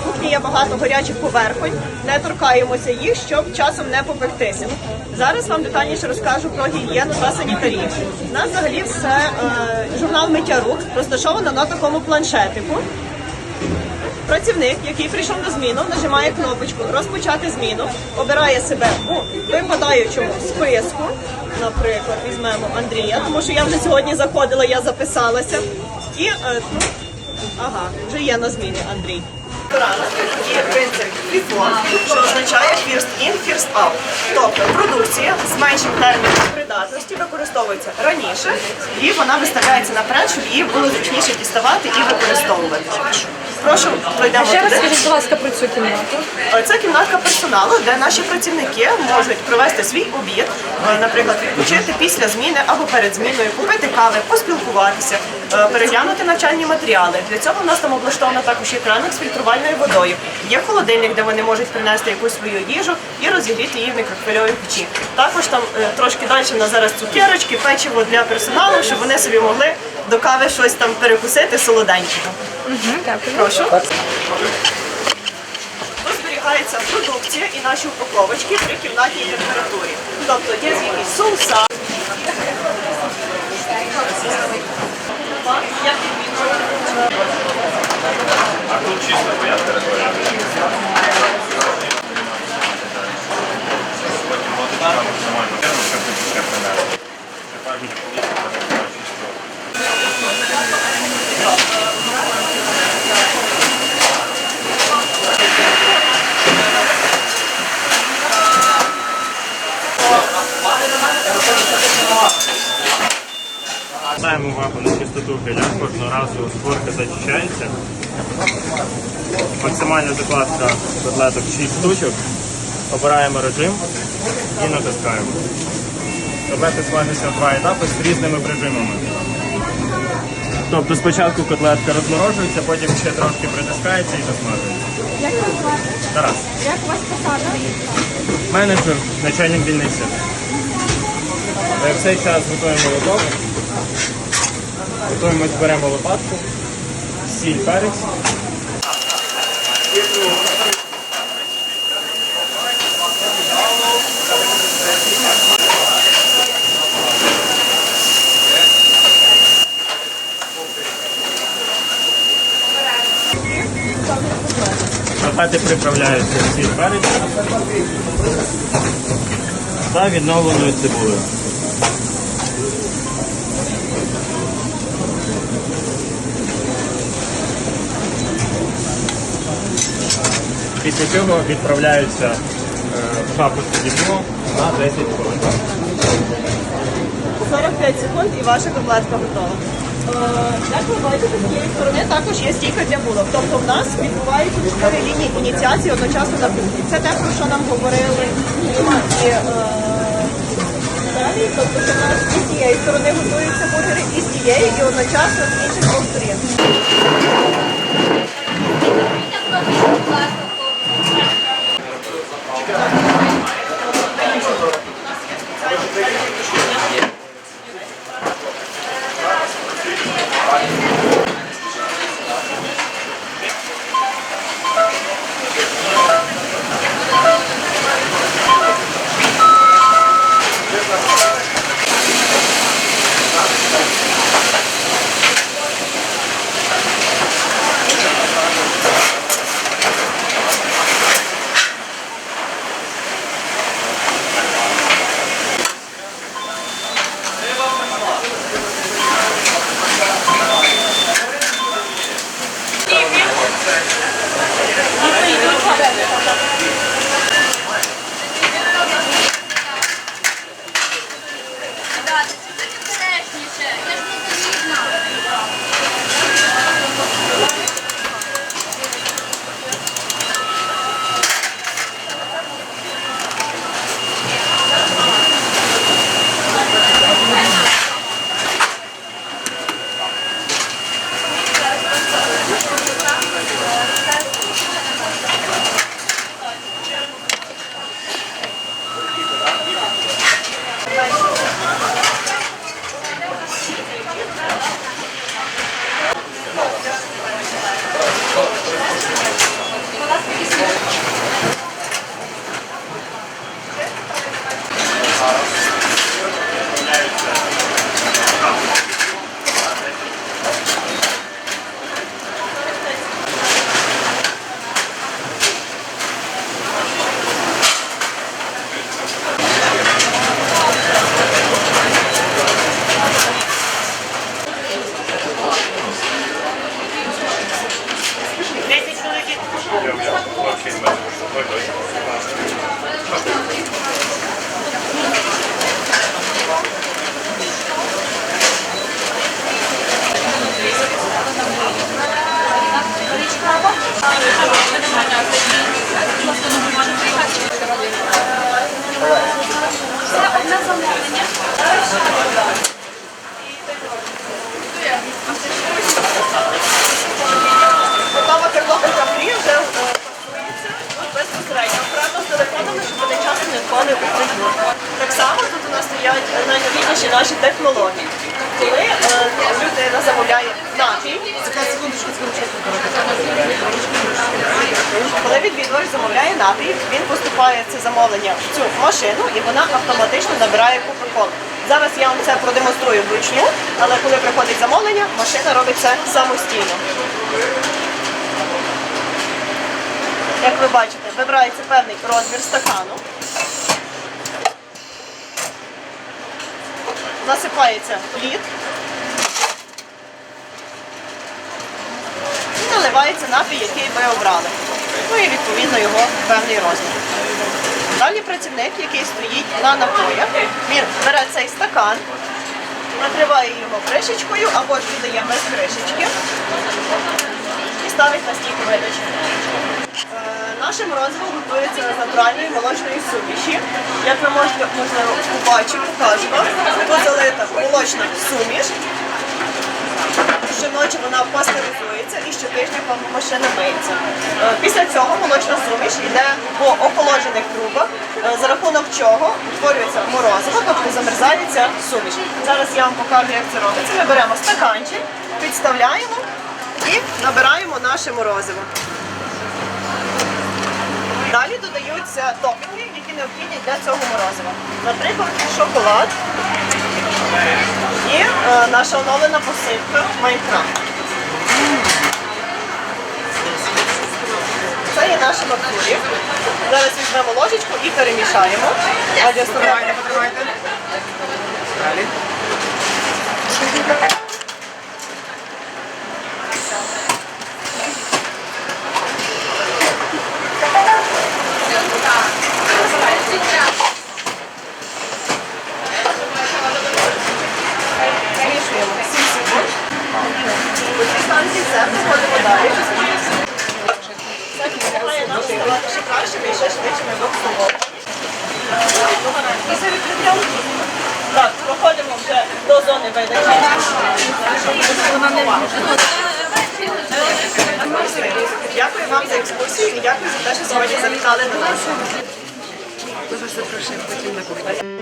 кухні є багато гарячих поверхонь, не торкаємося їх, щоб часом не попектися. Зараз вам детальніше розкажу про гігієну та санітарію. У нас взагалі все е, журнал миття рук розташовано на такому планшетику. Працівник, який прийшов на зміну, нажимає кнопочку розпочати зміну, обирає себе у випадаючому списку. Наприклад, візьмемо Андрія, тому що я вже сьогодні заходила, я записалася. І е, ну, ага, вже є на зміні Андрій. Є принцип FIFO, що означає first in, first out. Тобто продукція з меншим терміном придатності використовується раніше і вона виставляється наперед, щоб її було зручніше діставати і використовувати. Прошу, пройдемо Ще раз скажіть, будь ласка, про цю кімнату. Це кімнатка персоналу, де наші працівники можуть провести свій обід, е, наприклад, відпочити після зміни або перед зміною, купити кави, поспілкуватися, переглянути навчальні матеріали. Для цього в нас там облаштовано також є краник з фільтрувальною водою. Є холодильник, де вони можуть принести якусь свою їжу і розігріти її в мікрохвильовій печі. Також там е, трошки далі в нас зараз цукерочки, печиво для персоналу, щоб вони собі могли до кави щось там перекусити солоденького. Дякую. Прошу. Зберігається продукція і наші упаковочки при кімнатній температурі. Тобто є якісь соуса. Звертаємо увагу на чистоту гриля, кожного разу створка зачищається. Максимальна закладка котлеток 6 штучок. Обираємо режим і натискаємо. Котлети смажаться в два етапи з різними режимами. Тобто спочатку котлетка розморожується, потім ще трошки притискається і досмажується. Як вас звати? Тарас, Як у вас посада? менеджер, начальник дільниці. Е, В цей час готуємо лоток. Готуємо, беремо лопатку, сіль, перець. Котлети приправляються сіль, перець та відновленою цибулею. Після цього відправляються в шапку діпно на 10 хвилин. 45 секунд і ваша котлетка готова. Е, Як ви бачите, з цієї сторони також є стійка для булок. Тобто в нас відбуваються чотири лінії ініціації одночасно на кухні. Це те, про що нам говорили і е, Наталії. Тобто, що в нас і з цієї сторони готуються бургери, і з цієї, і одночасно з інших сторін. Коли відвідувач замовляє напій, він поступає це замовлення в цю машину і вона автоматично набирає Кока-Колу. Зараз я вам це продемонструю вручну, але коли приходить замовлення, машина робить це самостійно. Як ви бачите, вибирається певний розмір стакану. Насипається лід. Наливається напій, який ви обрали. Ну і відповідно його певний розмір. Далі працівник, який стоїть на напоях, він бере цей стакан, накриває його кришечкою або ж віддає без кришечки і ставить на стійку видачі. Е, Наше морозиво готується з натуральної молочної суміші. Як ви можете можливо побачити, покажу вам. Тут залита молочна суміш. Щоночі вона пастеризується і щотижня машина миється. Е, Після цього молочна суміш йде по охолоджених трубах, е, за рахунок чого утворюється морозиво, тобто замерзається суміш. Зараз я вам покажу, як це робиться. Ми беремо стаканчик, підставляємо і набираємо наше морозиво. Далі додаються топінги, які необхідні для цього морозива. Наприклад, шоколад і е, наша оновлена посипка Майнкрафт. Це є наша макурі. Зараз візьмемо ложечку і перемішаємо. Адже Потримайте, потримайте. Далі. Змішуємо 7 секунд. У цій станції все, переходимо далі. Так, допомагає нам ставати ще кращими і ще швидшими в обслуговуванні. Після відкриття проходимо вже до зони видачі. Дякую вам за екскурсію і дякую за те, що сьогодні завітали до нас. Дуже запрошуємо потім на кухню.